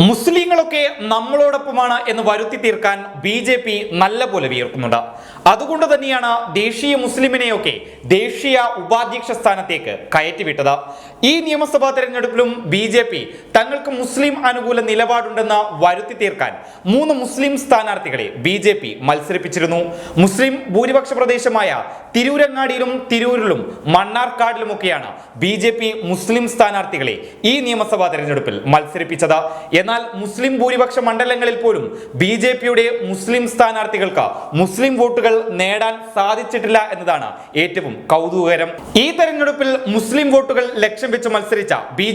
മുസ്ലിം മുസ്ലിങ്ങളൊക്കെ നമ്മളോടൊപ്പമാണ് എന്ന് വരുത്തി തീർക്കാൻ ബി ജെ പി നല്ല പോലെ വിയർക്കുന്നുണ്ട്. അതുകൊണ്ട് തന്നെയാണ് ദേശീയ മുസ്ലിമിനെയൊക്കെ ദേശീയ ഉപാധ്യക്ഷ സ്ഥാനത്തേക്ക് കയറ്റിവിട്ടത്. ഈ നിയമസഭാ തെരഞ്ഞെടുപ്പിലും ബി ജെ പി തങ്ങൾക്ക് മുസ്ലിം അനുകൂല നിലപാടുണ്ടെന്ന് വരുത്തി തീർക്കാൻ മൂന്ന് മുസ്ലിം സ്ഥാനാർത്ഥികളെ ബി ജെ പി മത്സരിപ്പിച്ചിരുന്നു. മുസ്ലിം ഭൂരിപക്ഷ പ്രദേശമായ തിരൂരങ്ങാടിയിലും തിരൂരിലും മണ്ണാർക്കാടിലുമൊക്കെയാണ് ബി ജെ പി മുസ്ലിം സ്ഥാനാർത്ഥികളെ ഈ നിയമസഭാ തെരഞ്ഞെടുപ്പിൽ മത്സരിപ്പിച്ചത്. എന്നാൽ മുസ്ലിം ഭൂരിപക്ഷ മണ്ഡലങ്ങളിൽ പോലും ബി ജെ പിയുടെ മുസ്ലിം സ്ഥാനാർത്ഥികൾക്ക് മുസ്ലിം വോട്ടുകൾ നേടാൻ സാധിച്ചിട്ടില്ല എന്നതാണ് ഏറ്റവും കൗതുകകരം. ഈ തെരഞ്ഞെടുപ്പിൽ മുസ്ലിം വോട്ടുകൾ ലക്ഷ്യം വെച്ച് മത്സരിച്ച ബി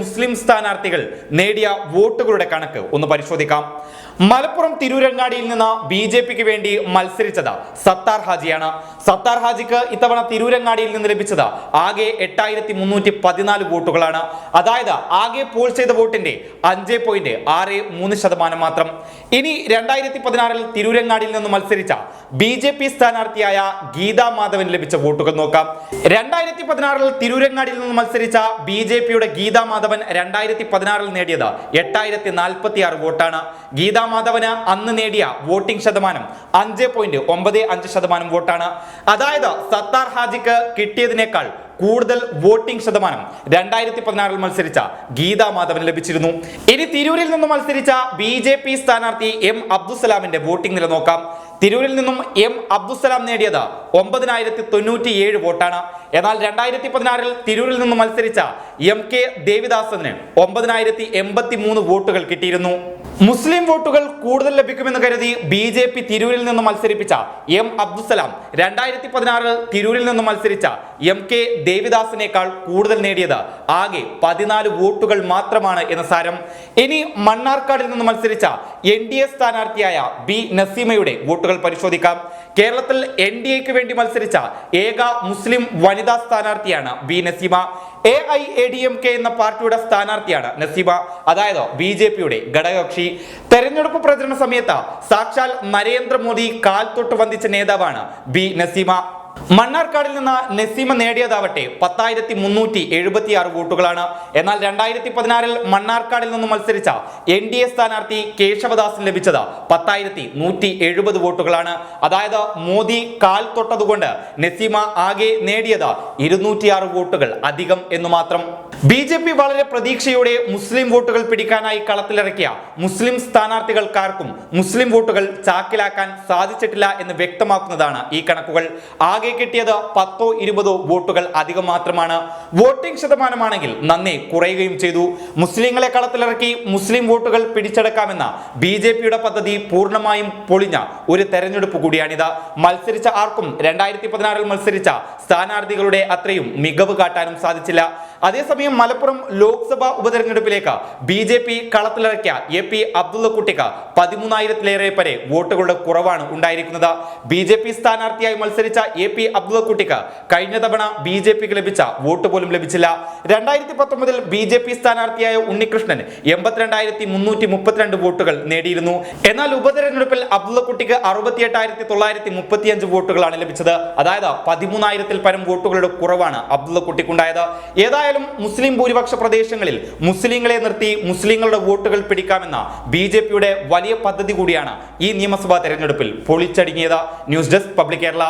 മുസ്ലിം സ്ഥാനാർത്ഥികൾ നേടിയ വോട്ടുകളുടെ കണക്ക് ഒന്ന് പരിശോധിക്കാം. മലപ്പുറം തിരൂരങ്ങാടിയിൽ നിന്ന് ബി ജെ പിക്ക് വേണ്ടി മത്സരിച്ചത് സത്താർ ഹാജിയാണ്. സത്താർ ഹാജിക്ക് ഇത്തവണ തിരൂരങ്ങാടിയിൽ നിന്ന് ലഭിച്ചത് ആകെ എട്ടായിരത്തി മുന്നൂറ്റി പതിനാല് വോട്ടുകളാണ്. അതായത് ആകെ പോൾ ചെയ്ത വോട്ടിന്റെ അഞ്ച് പോയിന്റ് ആറ് മൂന്ന് ശതമാനം മാത്രം. ഇനി രണ്ടായിരത്തി പതിനാറിൽ തിരൂരങ്ങാടിയിൽ നിന്ന് മത്സരിച്ച ബി ജെ പി സ്ഥാനാർത്ഥിയായ ഗീതാ മാധവന് ലഭിച്ച വോട്ടുകൾ നോക്കാം. രണ്ടായിരത്തി പതിനാറിൽ തിരൂരങ്ങാടിയിൽ നിന്ന് മത്സരിച്ച ബി ജെ പിയുടെ ഗീതാ മാധവൻ രണ്ടായിരത്തി പതിനാറിൽ നേടിയത് എട്ടായിരത്തി നാൽപ്പത്തി ആറ് വോട്ടാണ്. ഗീതാ മാധവന് അന്ന് നേടിയ വോട്ടിംഗ് ശതമാനം അഞ്ച് പോയിന്റ് ഒമ്പത് അഞ്ച് ശതമാനം വോട്ടാണ്. അതായത് സത്താർ ഹാജിക്ക് കിട്ടിയതിനേക്കാൾ കൂടുതൽ വോട്ടിംഗ് ശതമാനം രണ്ടായിരത്തി പതിനാറിൽ മത്സരിച്ച ഗീതാ മാധവന് ലഭിച്ചിരുന്നു. ഇനി തിരൂരിൽ നിന്ന് മത്സരിച്ച ബി ജെ പി സ്ഥാനാർത്ഥി എം അബ്ദുസലാമിന്റെ വോട്ടിംഗ് നില നോക്കാം. തിരൂരിൽ നിന്നും എം അബ്ദുസലാം നേടിയത് ഒമ്പതിനായിരത്തി തൊണ്ണൂറ്റി ഏഴ് വോട്ടാണ്. എന്നാൽ രണ്ടായിരത്തി പതിനാറിൽ തിരൂരിൽ നിന്ന് മത്സരിച്ച എം കെ ദേവിദാസന് ഒമ്പതിനായിരത്തി എൺപത്തി മൂന്ന് വോട്ടുകൾ കിട്ടിയിരുന്നു. മുസ്ലിം വോട്ടുകൾ കൂടുതൽ ലഭിക്കുമെന്ന് കരുതി ബി ജെ പി തിരൂരിൽ നിന്ന് മത്സരിപ്പിച്ച എം അബ്ദുസലാം രണ്ടായിരത്തി പതിനാറിൽ തിരൂരിൽ നിന്ന് മത്സരിച്ച എം കെ ദേവിദാസിനേക്കാൾ കൂടുതൽ നേടിയത് ആകെ പതിനാല് വോട്ടുകൾ മാത്രമാണ് എന്ന സാരം. ഇനി മണ്ണാർക്കാടിൽ നിന്ന് മത്സരിച്ച എൻ ഡി എ സ്ഥാനാർത്ഥിയായ ബി നസീമയുടെ വോട്ടുകൾ പരിശോധിക്കാം. കേരളത്തിൽ എൻ ഡി എക്ക് വേണ്ടി മത്സരിച്ച ഏക മുസ്ലിം വനിതാ സ്ഥാനാർത്ഥിയാണ് B Naseema. A I A D M K എന്ന പാർട്ടിയുടെ സ്ഥാനാർത്ഥിയാണ് നസീബ. അതായത് ബി ജെ പിയുടെ ഘടകകക്ഷി. തെരഞ്ഞെടുപ്പ് പ്രചരണ സമയത്ത് സാക്ഷാൽ നരേന്ദ്രമോദി കാൽ തൊട്ട് വന്ദിച്ച നേതാവാണ് ബി നസീമ മണ്ണാർക്കാടിൽ നിന്ന് നസീമ നേടിയതാവട്ടെ പത്തായിരത്തി മുന്നൂറ്റി എഴുപത്തി ആറ് വോട്ടുകളാണ്. എന്നാൽ രണ്ടായിരത്തി പതിനാറിൽ മണ്ണാർക്കാടിൽ നിന്ന് മത്സരിച്ച എൻ ഡി എ സ്ഥാനാർത്ഥി കേശവദാസിന് ലഭിച്ചത് പത്തായിരത്തി നൂറ്റി എഴുപത് വോട്ടുകളാണ്. അതായത് മോദി കാൽ തൊട്ടതുകൊണ്ട് നസീമ ആകെ നേടിയത് ഇരുന്നൂറ്റിയാറ് വോട്ടുകൾ അധികം എന്ന് മാത്രം. ബി ജെ പി വളരെ പ്രതീക്ഷയോടെ മുസ്ലിം വോട്ടുകൾ പിടിക്കാനായി കളത്തിലിറക്കിയ മുസ്ലിം സ്ഥാനാർത്ഥികൾക്കാർക്കും മുസ്ലിം വോട്ടുകൾ ചാക്കിലാക്കാൻ സാധിച്ചിട്ടില്ല എന്ന് വ്യക്തമാക്കുന്നതാണ് ഈ കണക്കുകൾ. ആകെ കിട്ടിയത് പത്തോ ഇരുപതോ വോട്ടുകൾ അധികം മാത്രമാണ്. വോട്ടിംഗ് ശതമാനമാണെങ്കിൽ നന്നേ കുറയുകയും ചെയ്തു. മുസ്ലിങ്ങളെ കളത്തിലിറക്കി മുസ്ലിം വോട്ടുകൾ പിടിച്ചെടുക്കാമെന്ന ബി ജെ പിയുടെ പദ്ധതി പൂർണമായും പൊളിഞ്ഞ ഒരു തെരഞ്ഞെടുപ്പ് കൂടിയാണിത്. മത്സരിച്ച ആർക്കും രണ്ടായിരത്തി പതിനാറിൽ മത്സരിച്ച സ്ഥാനാർത്ഥികളുടെ അത്രയും മികവ് കാട്ടാനും സാധിച്ചില്ല. അതേസമയം മലപ്പുറം ലോക്സഭാ ഉപതെരഞ്ഞെടുപ്പിലേക്ക് ബി ജെ പി കളത്തിലിറക്കിയ എ പി അബ്ദുള്ളക്കുട്ടിക്ക് പതിമൂന്നായിരത്തിലേറെ വരെ വോട്ടുകളുടെ കുറവാണ് ഉണ്ടായിരിക്കുന്നത്. ബി ജെ പി സ്ഥാനാർത്ഥിയായി മത്സരിച്ച എ പി അബ്ദുള്ളക്കുട്ടിക്ക് കഴിഞ്ഞ തവണ ബി ജെ പിക്ക് ലഭിച്ച വോട്ട് പോലും ലഭിച്ചില്ല. രണ്ടായിരത്തി പത്തൊമ്പതിൽ ബി ജെ പി സ്ഥാനാർത്ഥിയായ ഉണ്ണികൃഷ്ണൻ എൺപത്തിരണ്ടായിരത്തി മുന്നൂറ്റി മുപ്പത്തിരണ്ട് വോട്ടുകൾ നേടിയിരുന്നു. എന്നാൽ ഉപതെരഞ്ഞെടുപ്പിൽ അബ്ദുള്ളക്കുട്ടിക്ക് അറുപത്തിയെട്ടായിരത്തി തൊള്ളായിരത്തി മുപ്പത്തിയഞ്ച് വോട്ടുകളാണ് ലഭിച്ചത്. അതായത് പതിമൂന്നായിരത്തിൽ പരം വോട്ടുകളുടെ കുറവാണ് അബ്ദുള്ളക്കുട്ടിക്കുണ്ടായത്. ഏതായാലും മുസ്ലിം ഭൂരിപക്ഷ പ്രദേശങ്ങളിൽ മുസ്ലിങ്ങളെ നിർത്തി മുസ്ലിങ്ങളുടെ വോട്ടുകൾ പിടിക്കാമെന്ന ബി ജെ പിയുടെ വലിയ പദ്ധതി കൂടിയാണ് ഈ നിയമസഭാ തെരഞ്ഞെടുപ്പിൽ പൊളിച്ചടുങ്ങിയത്. News desk public Kerala.